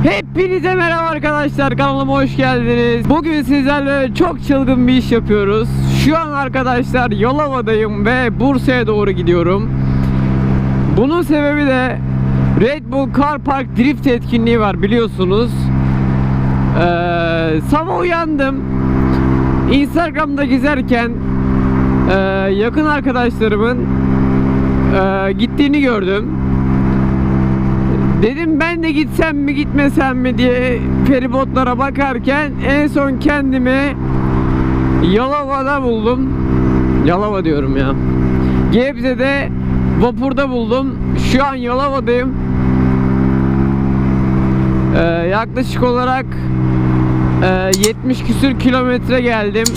Hepinize merhaba arkadaşlar kanalıma hoş geldiniz. Bugün sizlerle çok çılgın bir iş yapıyoruz. Şu an arkadaşlar Yalova'dayım ve Bursa'ya doğru gidiyorum. Bunun sebebi de Red Bull Car Park Drift etkinliği var biliyorsunuz. Ee, sabah uyandım. Instagram'da gezerken e, yakın arkadaşlarımın e, gittiğini gördüm. Dedim ben de gitsem mi gitmesem mi diye feribotlara bakarken en son kendimi Yalova'da buldum. Yalova diyorum ya. Gebze'de vapurda buldum. Şu an Yalova'dayım. Ee, yaklaşık olarak e, 70 küsür kilometre geldim.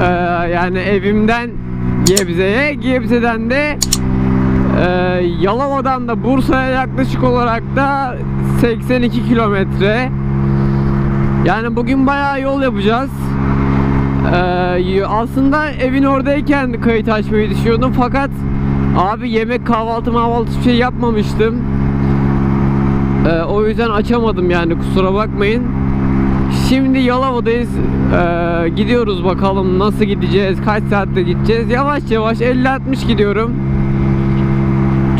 Ee, yani evimden Gebze'ye, Gebze'den de ee, Yalova'dan da Bursa'ya yaklaşık olarak da 82 kilometre. Yani bugün bayağı yol yapacağız. Ee, aslında evin oradayken kayıt açmayı düşünüyordum fakat abi yemek kahvaltı mahvaltı şey yapmamıştım. Ee, o yüzden açamadım yani kusura bakmayın. Şimdi Yalova'dayız. Ee, gidiyoruz bakalım nasıl gideceğiz, kaç saatte gideceğiz. Yavaş yavaş 50-60 gidiyorum.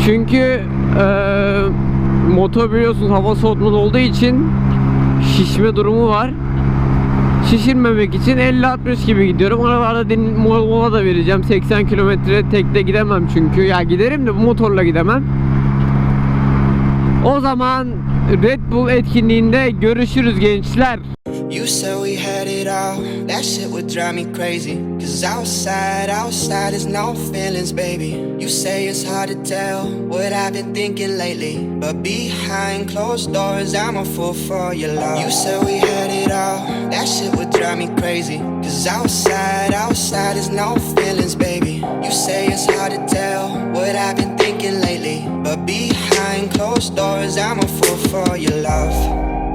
Çünkü eee motor biliyorsunuz hava soğutmalı olduğu için şişme durumu var. Şişirmemek için 50-60 gibi gidiyorum. Oralarda din mola da vereceğim. 80 kilometre tekte gidemem çünkü. Ya giderim de bu motorla gidemem. O zaman Red Bull etkinliğinde görüşürüz gençler. You said we had it all, that shit would drive me crazy. Cause outside, outside is no feelings, baby. You say it's hard to tell what I've been thinking lately. But behind closed doors, I'm a fool for your love. You said we had it all, that shit would drive me crazy. Cause outside, outside is no feelings, baby. You say it's hard to tell what I've been thinking lately. But behind closed doors, I'm a fool for your love.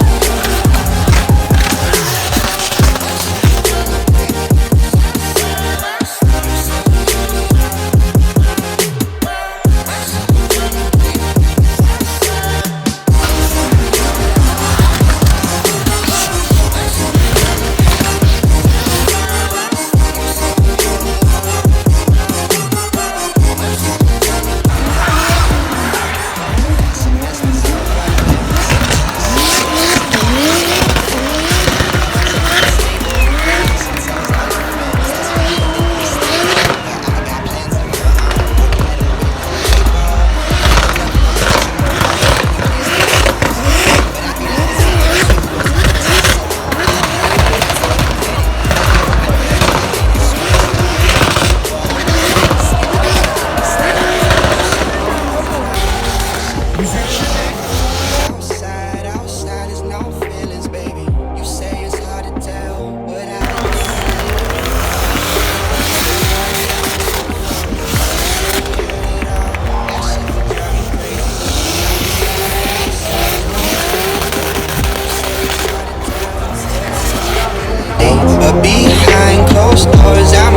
But behind closed doors, I'm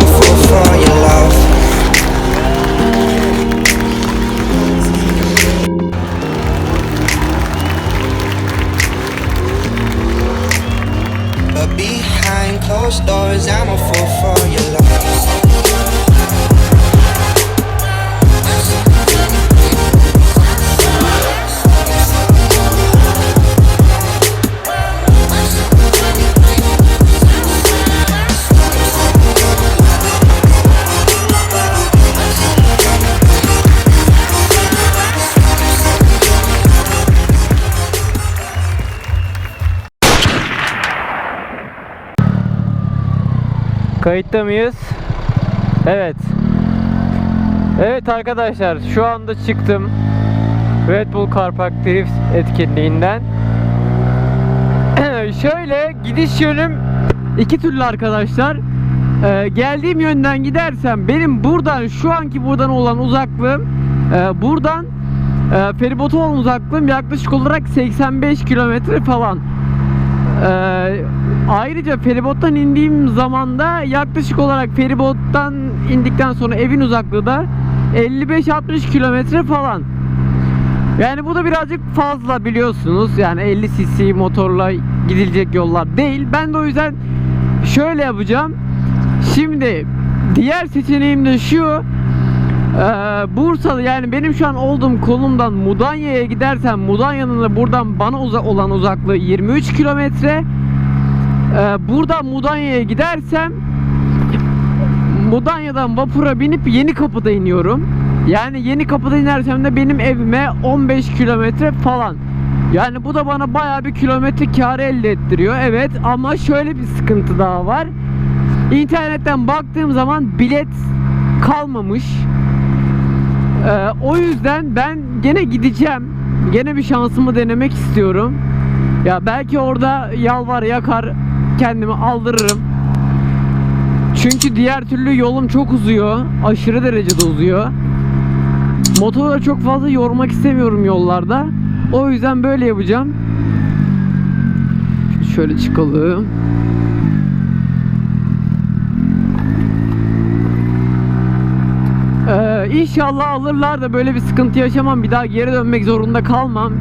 Kayıtta mıyız? Evet. Evet arkadaşlar şu anda çıktım. Red Bull Car Park Drift etkinliğinden. Şöyle gidiş yönüm iki türlü arkadaşlar. Ee, geldiğim yönden gidersem benim buradan şu anki buradan olan uzaklığım e, buradan e, feribota olan uzaklığım yaklaşık olarak 85 kilometre falan. Ee, ayrıca feribottan indiğim zaman da yaklaşık olarak feribottan indikten sonra evin uzaklığı da 55-60 kilometre falan. Yani bu da birazcık fazla biliyorsunuz. Yani 50 cc motorla gidilecek yollar değil. Ben de o yüzden şöyle yapacağım. Şimdi diğer seçeneğim de şu. Ee, Bursalı yani benim şu an olduğum konumdan Mudanya'ya gidersem Mudanya'nın da buradan bana uzak olan uzaklığı 23 kilometre. Ee, buradan Mudanya'ya gidersem Mudanya'dan vapura binip Yeni Kapı'da iniyorum. Yani Yeni Kapı'da inersem de benim evime 15 kilometre falan. Yani bu da bana bayağı bir kilometre karı elde ettiriyor. Evet ama şöyle bir sıkıntı daha var. İnternetten baktığım zaman bilet kalmamış. Ee, o yüzden ben gene gideceğim. Gene bir şansımı denemek istiyorum. Ya belki orada yalvar yakar kendimi aldırırım. Çünkü diğer türlü yolum çok uzuyor. Aşırı derecede uzuyor. Motoru çok fazla yormak istemiyorum yollarda. O yüzden böyle yapacağım. Şöyle çıkalım. Ee, inşallah alırlar da böyle bir sıkıntı yaşamam. Bir daha geri dönmek zorunda kalmam.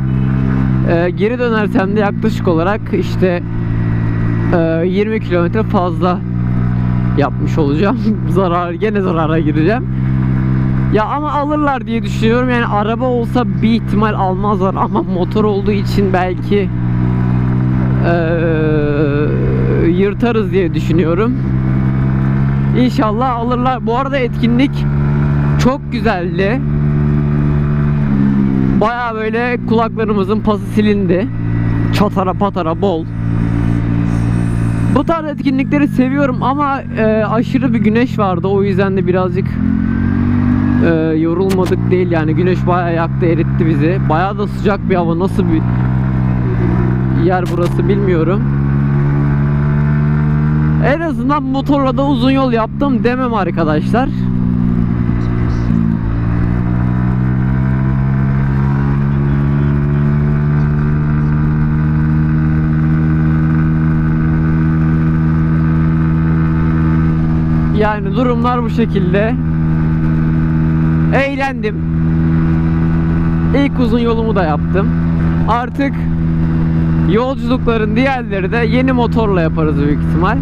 Ee, geri dönersem de yaklaşık olarak işte e, 20 kilometre fazla yapmış olacağım. Zarar gene zarara gireceğim. Ya ama alırlar diye düşünüyorum. Yani araba olsa bir ihtimal almazlar ama motor olduğu için belki eee, yırtarız diye düşünüyorum. İnşallah alırlar. Bu arada etkinlik çok güzeldi. Baya böyle kulaklarımızın pası silindi. Çatara patara bol. Bu tarz etkinlikleri seviyorum ama e, aşırı bir güneş vardı. O yüzden de birazcık e, yorulmadık değil yani. Güneş bayağı yaktı, eritti bizi. Bayağı da sıcak bir hava. Nasıl bir yer burası bilmiyorum. En azından motorla da uzun yol yaptım demem arkadaşlar. Yani durumlar bu şekilde. Eğlendim. İlk uzun yolumu da yaptım. Artık yolculukların diğerleri de yeni motorla yaparız büyük ihtimal.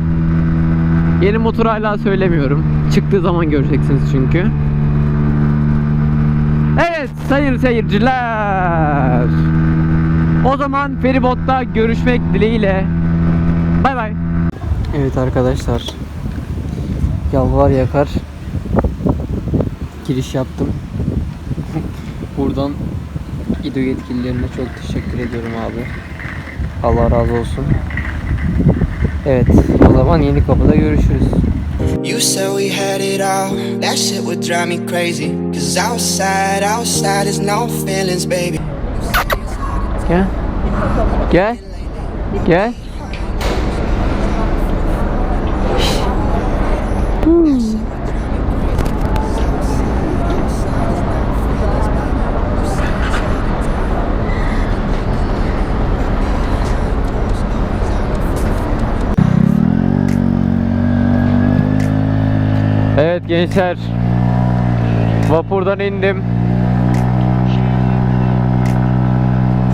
Yeni motor hala söylemiyorum. Çıktığı zaman göreceksiniz çünkü. Evet sayın seyirciler. O zaman feribotta görüşmek dileğiyle. Bay bay. Evet arkadaşlar. Yalvar yakar giriş yaptım. Buradan İDO yetkililerine çok teşekkür ediyorum abi. Allah razı olsun. Evet, o zaman yeni kapıda görüşürüz. You said we had it all. That shit would drive me crazy. Cause outside, outside is no feelings, baby. Gel. Gel. Gel. Evet gençler. Vapurdan indim.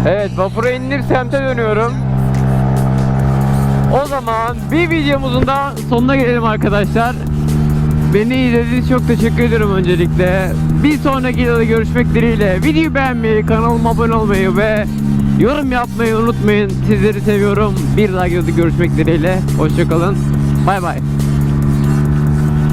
Evet vapura indim semte dönüyorum. O zaman bir videomuzun da sonuna gelelim arkadaşlar. Beni izlediğiniz çok teşekkür ederim öncelikle. Bir sonraki videoda görüşmek dileğiyle. Videoyu beğenmeyi, kanalıma abone olmayı ve yorum yapmayı unutmayın. Sizleri seviyorum. Bir daha videoda görüşmek dileğiyle. Hoşçakalın. Bay bay.